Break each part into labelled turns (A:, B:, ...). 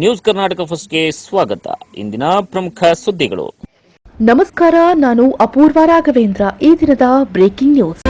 A: News Karnataka ಫಸ್ಟ್ಗೆ ಸ್ವಾಗತ. ಇಂದಿನ ಪ್ರಮುಖ ಸುದ್ದಿಗಳು.
B: ನಮಸ್ಕಾರ, ನಾನು ಅಪೂರ್ವ ರಾಘವೇಂದ್ರ. ಈ ದಿನದ ಬ್ರೇಕಿಂಗ್ ನ್ಯೂಸ್.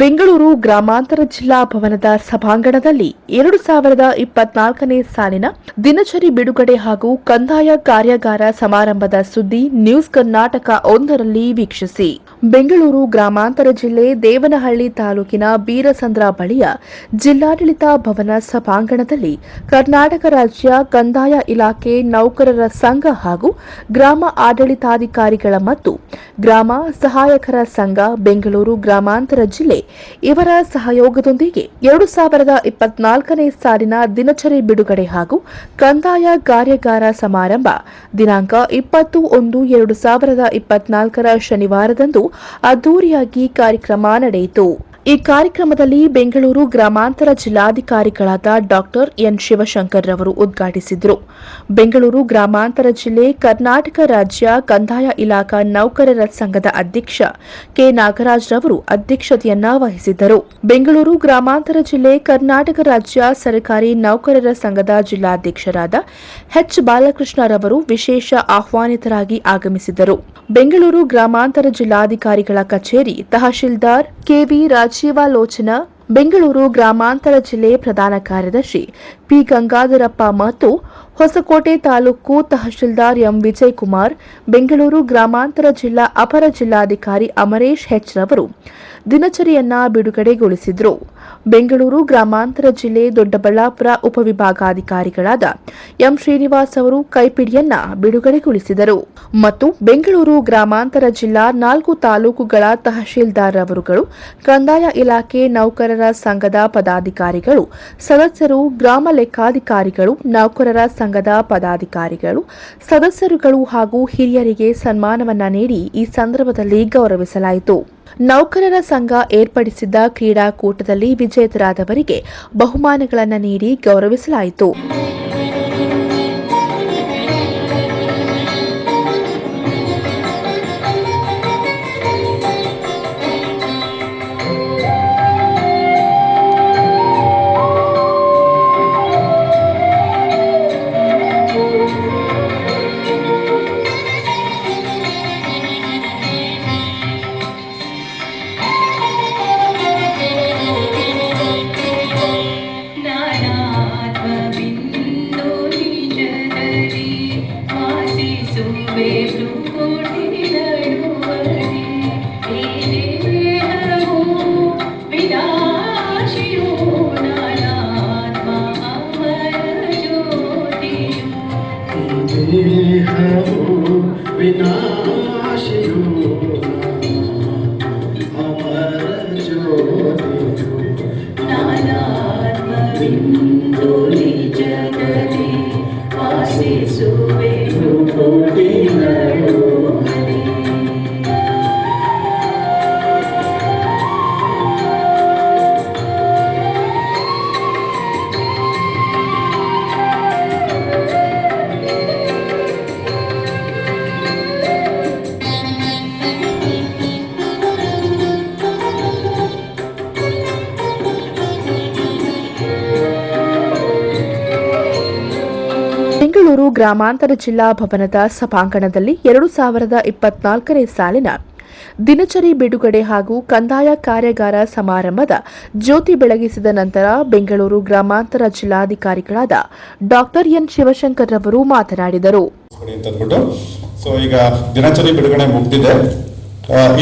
B: ಬೆಂಗಳೂರು ಗ್ರಾಮಾಂತರ ಜಿಲ್ಲಾ ಭವನದ ಸಭಾಂಗಣದಲ್ಲಿ ಎರಡು ಸಾವಿರದ ಇಪ್ಪತ್ನಾಲ್ಕನೇ ಸಾಲಿನ ದಿನಚರಿ ಬಿಡುಗಡೆ ಹಾಗೂ ಕಂದಾಯ ಕಾರ್ಯಾಗಾರ ಸಮಾರಂಭದ ಸುದ್ದಿ ನ್ಯೂಸ್ ಕರ್ನಾಟಕ ಒಂದರಲ್ಲಿ ವೀಕ್ಷಿಸಿ. ಬೆಂಗಳೂರು ಗ್ರಾಮಾಂತರ ಜಿಲ್ಲೆ ದೇವನಹಳ್ಳಿ ತಾಲೂಕಿನ ಬೀರಸಂದ್ರ ಬಳಿಯ ಜಿಲ್ಲಾಡಳಿತ ಭವನ ಸಭಾಂಗಣದಲ್ಲಿ ಕರ್ನಾಟಕ ರಾಜ್ಯ ಕಂದಾಯ ಇಲಾಖೆ ನೌಕರರ ಸಂಘ ಹಾಗೂ ಗ್ರಾಮ ಆಡಳಿತಾಧಿಕಾರಿಗಳ ಮತ್ತು ಗ್ರಾಮ ಸಹಾಯಕರ ಸಂಘ ಬೆಂಗಳೂರು ಗ್ರಾಮಾಂತರ ಜಿಲ್ಲೆ ಇವರ ಸಹಯೋಗದೊಂದಿಗೆ ಎರಡು ಸಾವಿರದ ಇಪ್ಪತ್ನಾಲ್ಕನೇ ಸಾಲಿನ ದಿನಚರಿ ಬಿಡುಗಡೆ ಹಾಗೂ ಕಂದಾಯ ಕಾರ್ಯಾಗಾರ ಸಮಾರಂಭ ದಿನಾಂಕ ಇಪ್ಪತ್ತು ಒಂದು ಎರಡು ಸಾವಿರದ ಇಪ್ಪತ್ನಾಲ್ಕರ ಶನಿವಾರದಂದು ಅದ್ದೂರಿಯಾಗಿ ಕಾರ್ಯಕ್ರಮ ನಡೆಯಿತು. ಈ ಕಾರ್ಯಕ್ರಮದಲ್ಲಿ ಬೆಂಗಳೂರು ಗ್ರಾಮಾಂತರ ಜಿಲ್ಲಾಧಿಕಾರಿಗಳಾದ ಡಾಕ್ಟರ್ ಎನ್ ಶಿವಶಂಕರ್ ರವರು ಉದ್ಘಾಟಿಸಿದರು. ಬೆಂಗಳೂರು ಗ್ರಾಮಾಂತರ ಜಿಲ್ಲೆ ಕರ್ನಾಟಕ ರಾಜ್ಯ ಕಂದಾಯ ಇಲಾಖಾ ನೌಕರರ ಸಂಘದ ಅಧ್ಯಕ್ಷ ಕೆ ನಾಗರಾಜ್ ರವರು ಅಧ್ಯಕ್ಷತೆಯನ್ನ ವಹಿಸಿದ್ದರು. ಬೆಂಗಳೂರು ಗ್ರಾಮಾಂತರ ಜಿಲ್ಲೆ ಕರ್ನಾಟಕ ರಾಜ್ಯ ಸರ್ಕಾರಿ ನೌಕರರ ಸಂಘದ ಜಿಲ್ಲಾಧ್ಯಕ್ಷರಾದ ಎಚ್ ಬಾಲಕೃಷ್ಣರವರು ವಿಶೇಷ ಆಹ್ವಾನಿತರಾಗಿ ಆಗಮಿಸಿದರು ಬೆಂಗಳೂರು ಗ್ರಾಮಾಂತರ ಜಿಲ್ಲಾಧಿಕಾರಿಗಳ ಕಚೇರಿ ತಹಶೀಲ್ದಾರ್ ಕೆವಿ ರಾಜೀವಾಲೋಚನ ಬೆಂಗಳೂರು ಗ್ರಾಮಾಂತರ ಜಿಲ್ಲೆ ಪ್ರಧಾನ ಕಾರ್ಯದರ್ಶಿ ಪಿ. ಗಂಗಾಧರಪ್ಪ ಮತ್ತು ಹೊಸಕೋಟೆ ತಾಲೂಕು ತಹಶೀಲ್ದಾರ್ ಎಂ. ವಿಜಯ್ ಕುಮಾರ್ ಬೆಂಗಳೂರು ಗ್ರಾಮಾಂತರ ಜಿಲ್ಲಾ ಅಪರ ಜಿಲ್ಲಾಧಿಕಾರಿ ಅಮರೇಶ್ ಹೆಚ್ ರವರು ದಿನಚರಿಯನ್ನ ಬಿಡುಗಡೆಗೊಳಿಸಿದರು. ಬೆಂಗಳೂರು ಗ್ರಾಮಾಂತರ ಜಿಲ್ಲೆ ದೊಡ್ಡಬಳ್ಳಾಪುರ ಉಪವಿಭಾಗಾಧಿಕಾರಿಗಳಾದ ಎಂ. ಶ್ರೀನಿವಾಸ್ ಅವರು ಕೈಪಿಡಿಯನ್ನ ಬಿಡುಗಡೆಗೊಳಿಸಿದರು. ಮತ್ತು ಬೆಂಗಳೂರು ಗ್ರಾಮಾಂತರ ಜಿಲ್ಲಾ ನಾಲ್ಕು ತಾಲೂಕುಗಳ ತಹಶೀಲ್ದಾರ್ ಅವರುಗಳು, ಕಂದಾಯ ಇಲಾಖೆ ನೌಕರರ ಸಂಘದ ಪದಾಧಿಕಾರಿಗಳು, ಸದಸ್ಯರು, ಗ್ರಾಮ ಲೆಕ್ಕಾಧಿಕಾರಿಗಳು ನೌಕರರ ಸಂಘದ ಪದಾಧಿಕಾರಿಗಳು, ಸದಸ್ಯರುಗಳು ಹಾಗೂ ಹಿರಿಯರಿಗೆ ಸನ್ಮಾನವನ್ನ ನೀಡಿ ಈ ಸಂದರ್ಭದಲ್ಲಿ ಗೌರವಿಸಲಾಯಿತು. ನೌಕರರ ಸಂಘ ಏರ್ಪಡಿಸಿದ್ದ ಕ್ರೀಡಾಕೂಟದಲ್ಲಿ ವಿಜೇತರಾದವರಿಗೆ ಬಹುಮಾನಗಳನ್ನು ನೀಡಿ ಗೌರವಿಸಲಾಯಿತು. Jesus. ಗ್ರಾಮಾಂತರ ಜಿಲ್ಲಾ ಭವನದ ಸಭಾಂಗಣದಲ್ಲಿ ಎರಡು ಸಾವಿರದ ಇಪ್ಪತ್ನಾಲ್ಕನೇ ಸಾಲಿನ ದಿನಚರಿ ಬಿಡುಗಡೆ ಹಾಗೂ ಕಂದಾಯ ಕಾರ್ಯಾಗಾರ ಸಮಾರಂಭದ ಜ್ಯೋತಿ ಬೆಳಗಿಸಿದ ನಂತರ ಬೆಂಗಳೂರು ಗ್ರಾಮಾಂತರ ಜಿಲ್ಲಾಧಿಕಾರಿಗಳಾದ ಡಾಕ್ಟರ್ ಎನ್ ಶಿವಶಂಕರ್ ರವರು ಮಾತನಾಡಿದರು.
C: ಈಗ ದಿನಚರಿ ಬಿಡುಗಡೆ ಮುಗ್ದಿದೆ.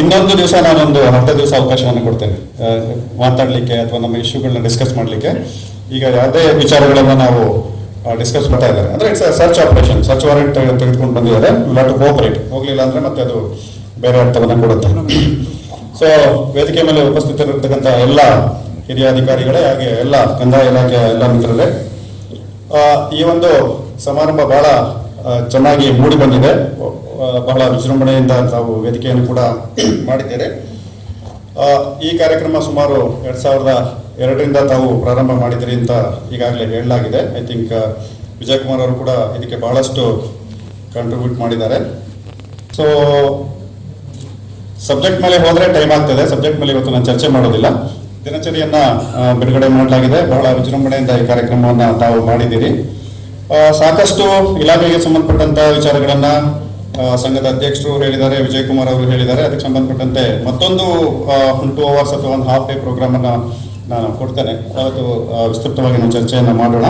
C: ಇನ್ನೊಂದು ದಿವಸ ನಾನೊಂದು ಹತ್ತು ದಿವಸ ಅವಕಾಶವನ್ನು ಕೊಡ್ತೇನೆ. ಮಾತಾಡಲಿಕ್ಕೆ ಅಥವಾ ನಮ್ಮ ಇಶ್ಯೂಗಳನ್ನ ಡಿಸ್ಕಸ್ ಮಾಡಲಿಕ್ಕೆ. ಈಗ ಯಾವುದೇ ವಿಚಾರಗಳನ್ನು ನಾವು ಡಿಸ್ಕಸ್ ಮಾಡ್ತಾ ಇದ್ದಾರೆ. ಅಂದ್ರೆ it's search operation search warrant ತೆಗೆದುಕೊಂಡು ಬಂದಿದ್ದಾರೆ. ಟು ಕೋಪರೇಟ್ ಹೋಗ್ಲಿಲ್ಲ ಅಂದ್ರೆ ಮತ್ತೆ ಅದು ಬೇರೆ ಅರ್ಥವನ್ನು ಕೊಡುತ್ತೆ. ಸೊ ವೇದಿಕೆ ಮೇಲೆ ಉಪಸ್ಥಿತರಿರ್ತಕ್ಕಂಥ ಎಲ್ಲ ಹಿರಿಯ ಅಧಿಕಾರಿಗಳೇ ಹಾಗೆ ಎಲ್ಲ ಕಂದಾಯ ಇಲಾಖೆಯ ಎಲ್ಲ ಮಿತ್ರರೇ ಈ ಒಂದು ಸಮಾರಂಭ ಬಹಳ ಚೆನ್ನಾಗಿ ಮೂಡಿ ಬಂದಿದೆ. ಬಹಳ ವಿಜೃಂಭಣೆಯಿಂದ ತಾವು ವೇದಿಕೆಯನ್ನು ಕೂಡ ಮಾಡಿದ್ದೇವೆ ಈ ಕಾರ್ಯಕ್ರಮ ಸುಮಾರು ಎರಡ್ ಸಾವಿರದ ಎರಡರಿಂದ ತಾವು ಪ್ರಾರಂಭ ಮಾಡಿದ್ರಿ ಅಂತ ಈಗಾಗಲೇ ಹೇಳಲಾಗಿದೆ. ಐ ಥಿಂಕ್ ವಿಜಯ್ ಕುಮಾರ್ ಅವರು ಕೂಡ ಇದಕ್ಕೆ ಬಹಳಷ್ಟು ಕಾಂಟ್ರಿಬ್ಯೂಟ್ ಮಾಡಿದ್ದಾರೆ. ಸೊ ಸಬ್ಜೆಕ್ಟ್ ಮೇಲೆ ಹೋದರೆ ಟೈಮ್ ಆಗ್ತದೆ. ಸಬ್ಜೆಕ್ಟ್ ಮೇಲೆ ಇವತ್ತು ನಾನು ಚರ್ಚೆ ಮಾಡೋದಿಲ್ಲ. ದಿನಚರಿಯನ್ನ ಬಿಡುಗಡೆ ಮಾಡಲಾಗಿದೆ. ಬಹಳ ವಿಜೃಂಭಣೆಯಿಂದ ಈ ಕಾರ್ಯಕ್ರಮವನ್ನ ತಾವು ಮಾಡಿದ್ದೀರಿ. ಸಾಕಷ್ಟು ಇಲಾಖೆಗೆ ಸಂಬಂಧಪಟ್ಟಂತ ವಿಚಾರಗಳನ್ನ ಸಂಘದ ಅಧ್ಯಕ್ಷರು ಹೇಳಿದ್ದಾರೆ ವಿಜಯ್ ಕುಮಾರ್ ಅವರು ಹೇಳಿದ್ದಾರೆ. ಅದಕ್ಕೆ ಸಂಬಂಧಪಟ್ಟಂತೆ ಮತ್ತೊಂದು ಟೂ ಅವರ್ಸ್ ಅಥವಾ ಒಂದು ಹಾಫ್ ಡೇ ಪ್ರೋಗ್ರಾಮ್ ಅನ್ನ ನಾನು ಕೊಡ್ತೇನೆ. ಅದು ವಿಸ್ತೃತವಾಗಿ ನಾವು ಚರ್ಚೆಯನ್ನು ಮಾಡೋಣ.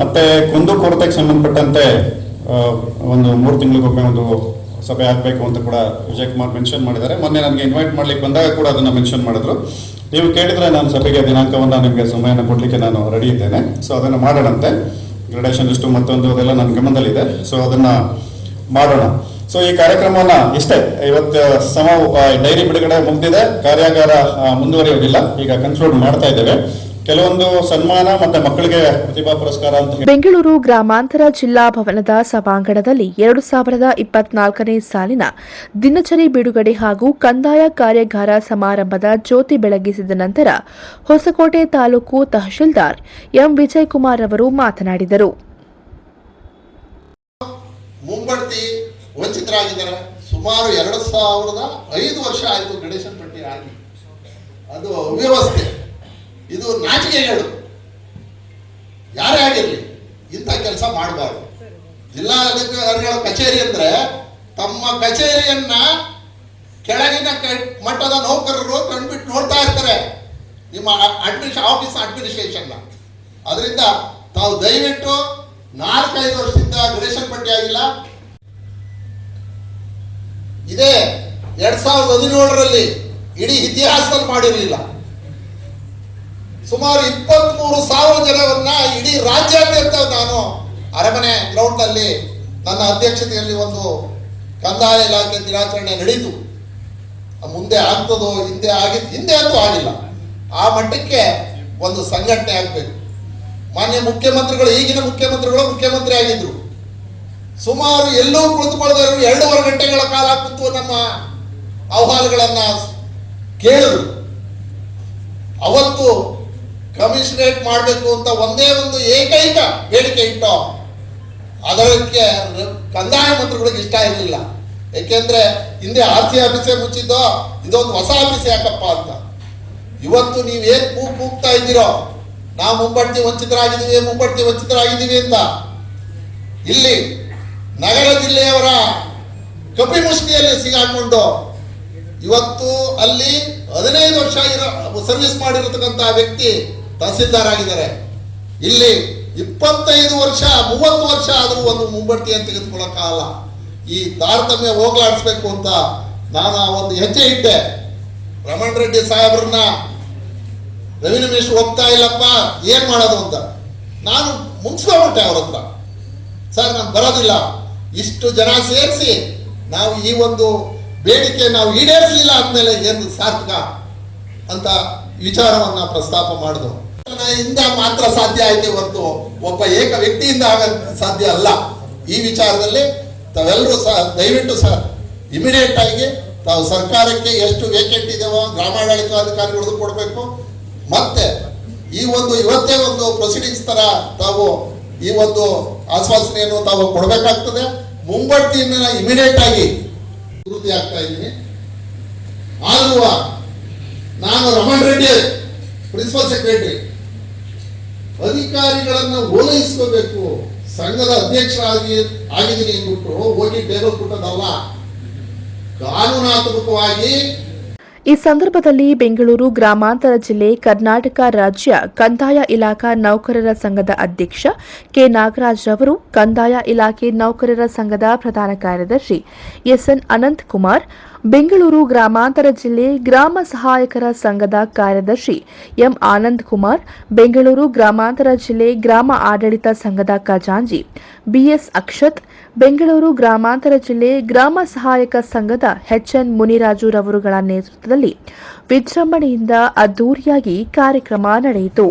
C: ಮತ್ತೆ ಕುಂದು ಕೊರತೆಗೆ ಸಂಬಂಧಪಟ್ಟಂತೆ ಒಂದು ಮೂರು ತಿಂಗಳಿಗೊಮ್ಮೆ ಒಂದು ಸಭೆ ಆಗಬೇಕು ಅಂತ ಕೂಡ ವಿಜಯ್ ಕುಮಾರ್ ಮೆನ್ಷನ್ ಮಾಡಿದ್ದಾರೆ. ಮೊನ್ನೆ ನನಗೆ ಇನ್ವೈಟ್ ಮಾಡ್ಲಿಕ್ಕೆ ಬಂದಾಗ ಕೂಡ ಅದನ್ನು ಮೆನ್ಷನ್ ಮಾಡಿದ್ರು. ನೀವು ಕೇಳಿದ್ರೆ ನಾನು ಸಭೆಗೆ ದಿನಾಂಕವನ್ನು ನಿಮಗೆ ಸಮಯನ ಕೊಡಲಿಕ್ಕೆ ನಾನು ರೆಡಿ ಇದ್ದೇನೆ. ಸೊ ಅದನ್ನು ಮಾಡೋಣಂತೆ. ಗ್ರಡೇಷನ್ ಲಿಸ್ಟು ಮತ್ತೊಂದು ಅದೆಲ್ಲ ನನ್ನ ಗಮನದಲ್ಲಿದೆ. ಸೊ ಅದನ್ನು ಮಾಡೋಣ. ಸೊ ಈ ಕಾರ್ಯಕ್ರಮವನ್ನ ಇಷ್ಟೇ ಇವತ್ತು ಸಮ ಡೈರಿ ಬಿಡುಗಡೆ ಮುಗ್ದಿದೆ ಕಾರ್ಯಾಗಾರ ಮುಂದುವರಿಯೋದಿಲ್ಲ ಈಗ ಕನ್ಕ್ಲೂಡ್ ಮಾಡ್ತಾ ಇದ್ದೇವೆ. ಕೆಲವೊಂದು ಸನ್ಮಾನ ಮತ್ತೆ ಮಕ್ಕಳಿಗೆ ಪ್ರತಿಭಾ ಪುರಸ್ಕಾರ ಅಂತ
B: ಬೆಂಗಳೂರು ಗ್ರಾಮಾಂತರ ಜಿಲ್ಲಾ ಭವನದ ಸಭಾಂಗಣದಲ್ಲಿ ಎರಡು ಸಾವಿರದ ಇಪ್ಪತ್ನಾಲ್ಕನೇ ಸಾಲಿನ ದಿನಚರಿ ಬಿಡುಗಡೆ ಹಾಗೂ ಕಂದಾಯ ಕಾರ್ಯಾಗಾರ ಸಮಾರಂಭದ ಜ್ಯೋತಿ ಬೆಳಗಿಸಿದ ನಂತರ ಹೊಸಕೋಟೆ ತಾಲೂಕು ತಹಶೀಲ್ದಾರ್ ಎಂ ವಿಜಯಕುಮಾರ್ ಅವರು ಮಾತನಾಡಿದರು.
D: ಮುಂಬಡ್ತಿ ವಂಚಿತರಾಗಿದ್ದಾರೆ. ಸುಮಾರು ಎರಡು ಸಾವಿರದ ಐದು ವರ್ಷ ಆಯಿತು ಗಣೇಶನ್ ಪಟ್ಟಿ ಆಗಿ. ಅದು ಅವ್ಯವಸ್ಥೆ. ಇದು ನಾಚಿಕೆಗೇಡು ಯಾರೇ ಆಗಿರಲಿ, ಇಂಥ ಕೆಲಸ ಮಾಡಬಾರ್ದು. ಜಿಲ್ಲಾಧಿಕಾರಿಗಳ ಕಚೇರಿ ಅಂದ್ರೆ ತಮ್ಮ ಕಚೇರಿಯನ್ನ ಕೆಳಗಿನ ಮಟ್ಟದ ನೌಕರರು ಕಣ್ಬಿಟ್ಟು ನೋಡ್ತಾ ಇರ್ತಾರೆ. ನಿಮ್ಮ ಅಡ್ಮಿನಿಸ್ ಆಫೀಸ್ ಅಡ್ಮಿನಿಸ್ಟ್ರೇಷನ್ ಅದರಿಂದ ತಾವು ದಯವಿಟ್ಟು ನಾಲ್ಕೈದು ವರ್ಷದಿಂದ ಗಣೇಶನ್ ಪಟ್ಟಿ ಆಗಿಲ್ಲ. ಇದೇ ಎರಡ್ ಸಾವಿರದ ಹದಿನೇಳರಲ್ಲಿ ಇಡೀ ಇತಿಹಾಸದಲ್ಲಿ ಮಾಡಿರಲಿಲ್ಲ. ಸುಮಾರು ಇಪ್ಪತ್ಮೂರು ಸಾವಿರ ಜನವನ್ನ ಇಡೀ ರಾಜ್ಯಾದ್ಯಂತ ನಾನು ಅರಮನೆ ಗ್ರೌಂಡ್ನಲ್ಲಿ ನನ್ನ ಅಧ್ಯಕ್ಷತೆಯಲ್ಲಿ ಒಂದು ಕಂದಾಯ ಇಲಾಖೆ ದಿನಾಚರಣೆ ನಡೀತು. ಮುಂದೆ ಆಗ್ತದೋ, ಹಿಂದೆ ಆಗಿ, ಹಿಂದೆ ಅಂತೂ ಆಗಿಲ್ಲ. ಆ ಮಟ್ಟಕ್ಕೆ ಒಂದು ಸಂಘಟನೆ ಆಗ್ಬೇಕು. ಮಾನ್ಯ ಮುಖ್ಯಮಂತ್ರಿಗಳು, ಈಗಿನ ಮುಖ್ಯಮಂತ್ರಿಗಳು ಮುಖ್ಯಮಂತ್ರಿ ಆಗಿದ್ರು. ಸುಮಾರು ಎಲ್ಲೂ ಕುಳಿತುಕೊಳ್ಳದವರು ಎರಡೂವರೆ ಗಂಟೆಗಳ ಕಾಲ ಕೂತು ನಮ್ಮ ಅಹವಾಲುಗಳನ್ನ ಕೇಳಿದ್ರು. ಅವತ್ತು ಕಮಿಷನೇಟ್ ಮಾಡಬೇಕು ಅಂತ ಒಂದೇ ಒಂದು ಏಕೈಕ ಬೇಡಿಕೆ ಇಟ್ಟು ಅದಕ್ಕೆ ಕಂದಾಯ ಮಂತ್ರಿಗಳಿಗೆ ಇಷ್ಟ ಇರಲಿಲ್ಲ. ಏಕೆಂದ್ರೆ ಹಿಂದೆ ಆರ್ ಸಿ ಆಫೀಸೇ ಮುಚ್ಚಿದ್ದೋ, ಇದೊಂದು ಹೊಸ ಆಫೀಸ್ ಯಾಕಪ್ಪ ಅಂತ. ಇವತ್ತು ನೀವೇನ್ ಕೂ ಕೂಗ್ತಾ ಇದ್ದೀರೋ, ನಾವು ಮುಂಬಡ್ತಿ ವಂಚಿತರಾಗಿದ್ದೀವಿ ಮುಂಬಡ್ತಿ ವಂಚಿತರಾಗಿದ್ದೀವಿ ಅಂತ. ಇಲ್ಲಿ ನಗರ ಜಿಲ್ಲೆಯವರ ಕಪಿಮುಷ್ಟಿಯಲ್ಲಿ ಸಿಗಾಕೊಂಡು ಇವತ್ತು ಅಲ್ಲಿ ಹದಿನೈದು ವರ್ಷ ಇರೋ ಸರ್ವಿಸ್ ಮಾಡಿರತಕ್ಕಂತಹ ವ್ಯಕ್ತಿ ತಹಸೀಲ್ದಾರ್ ಆಗಿದ್ದಾರೆ ಇಲ್ಲಿ ಇಪ್ಪತ್ತೈದು ವರ್ಷ, ಮೂವತ್ತು ವರ್ಷ ಆದರೂ ಒಂದು ಮುಂಬಡ್ತಿ ಅಂತ ತೆಗೆದುಕೊಳ್ಳಕ್ಕಾಗಲ್ಲ. ಈ ತಾರತಮ್ಯ ಹೋಗ್ಲಾಡಿಸ್ಬೇಕು ಅಂತ ನಾನು ಒಂದು ಹೆಜ್ಜೆ ಇಟ್ಟೆ. ರಮಣ್ ರೆಡ್ಡಿ ಸಾಹೇಬ್ರನ್ನ ರೆವಿನ್ಯೂ ಮಿನಿಸ್ಟರ್ ಹೋಗ್ತಾ ಇಲ್ಲಪ್ಪ, ಏನು ಮಾಡೋದು? ಅಂತ. ನಾನು ಮುನ್ಸ್ಕೊಂಬಿಟ್ಟೆ ಅವ್ರ ಹತ್ರ. ಸರ್, ನಾನು ಬರೋದಿಲ್ಲ. ಇಷ್ಟು ಜನ ಸೇರಿಸಿ ನಾವು ಈ ಒಂದು ಬೇಡಿಕೆ ನಾವು ಈಡೇರಿಸಲಿಲ್ಲ ಅಂದಮೇಲೆ ಏನು ಸಾರ್ಥಕ ಅಂತ ವಿಚಾರವನ್ನ ಪ್ರಸ್ತಾಪ ಮಾಡಿದ್ರು. ಇಂದ ಮಾತ್ರ ಸಾಧ್ಯ ಆಯ್ತು ಹೊರತು ಒಬ್ಬ ಏಕ ವ್ಯಕ್ತಿಯಿಂದ ಆಗ ಸಾಧ್ಯ ಅಲ್ಲ. ಈ ವಿಚಾರದಲ್ಲಿ ತಾವೆಲ್ಲರೂ ಸಹ ದಯವಿಟ್ಟು ಸಹ ಇಮಿಡಿಯೇಟ್ ಆಗಿ ತಾವು ಸರ್ಕಾರಕ್ಕೆ ಎಷ್ಟು ವೇಕೆಂಟ್ ಇದೆಯೋ ಗ್ರಾಮಾಡಳಿತ ಅಧಿಕಾರಿಗಳಿಗೂ ಕೊಡಬೇಕು. ಮತ್ತೆ ಈ ಒಂದು ಇವತ್ತೇ ಒಂದು ಪ್ರೊಸೀಡಿಂಗ್ಸ್ ತರ ತಾವು ಈ ಒಂದು ಆಶ್ವಾಸನೆಯನ್ನು ತಾವು ಕೊಡಬೇಕಾಗ್ತದೆ. ಮುಂಬಡ್ತಿಯನ್ನ ಇಮಿಡಿಯೇಟ್ ಆಗಿ ಅಭಿವೃದ್ಧಿ ಆಗ್ತಾ ಇದ್ದೀನಿ. ಆದ್ರೂ ನಾನು ರಮಣ್ ರೆಡ್ಡಿ ಪ್ರಿನ್ಸಿಪಲ್ ಸೆಕ್ರೆಟರಿ ಅಧಿಕಾರಿಗಳನ್ನು ಓಲೈಸ್ಕೋಬೇಕು. ಸಂಘದ ಅಧ್ಯಕ್ಷರಾಗಿ ಆಗಿದ್ದೀನಿ ಅಂದ್ಬಿಟ್ಟು ಹೋಗಿ ಟೇಬಲ್ ಕೊಟ್ಟದಲ್ಲ ಕಾನೂನಾತ್ಮಕವಾಗಿ
B: ಈ ಸಂದರ್ಭದಲ್ಲಿ ಬೆಂಗಳೂರು ಗ್ರಾಮಾಂತರ ಜಿಲ್ಲೆ ಕರ್ನಾಟಕ ರಾಜ್ಯ ಕಂದಾಯ ಇಲಾಖಾ ನೌಕರರ ಸಂಘದ ಅಧ್ಯಕ್ಷ ಕೆ ನಾಗರಾಜ್ ರವರು ಕಂದಾಯ ಇಲಾಖೆ ನೌಕರರ ಸಂಘದ ಪ್ರಧಾನ ಕಾರ್ಯದರ್ಶಿ ಎಸ್ಎನ್ ಅನಂತ್ ಕುಮಾರ್ ಬೆಂಗಳೂರು ಗ್ರಾಮಾಂತರ ಜಿಲ್ಲೆ ಗ್ರಾಮ ಸಹಾಯಕರ ಸಂಘದ ಕಾರ್ಯದರ್ಶಿ ಎಂ ಆನಂದ್ ಕುಮಾರ್, ಬೆಂಗಳೂರು ಗ್ರಾಮಾಂತರ ಜಿಲ್ಲೆ ಗ್ರಾಮ ಆಡಳಿತ ಸಂಘದ ಖಜಾಂಜಿ ಬಿಎಸ್ ಅಕ್ಷತ್, ಬೆಂಗಳೂರು ಗ್ರಾಮಾಂತರ ಜಿಲ್ಲೆ ಗ್ರಾಮ ಸಹಾಯಕ ಸಂಘದ ಎಚ್ಎನ್ ಮುನಿರಾಜುರವರುಗಳ ನೇತೃತ್ವದಲ್ಲಿ ವಿಜೃಂಭಣೆಯಿಂದ ಅದ್ದೂರಿಯಾಗಿ ಕಾರ್ಯಕ್ರಮ ನಡೆಯಿತು.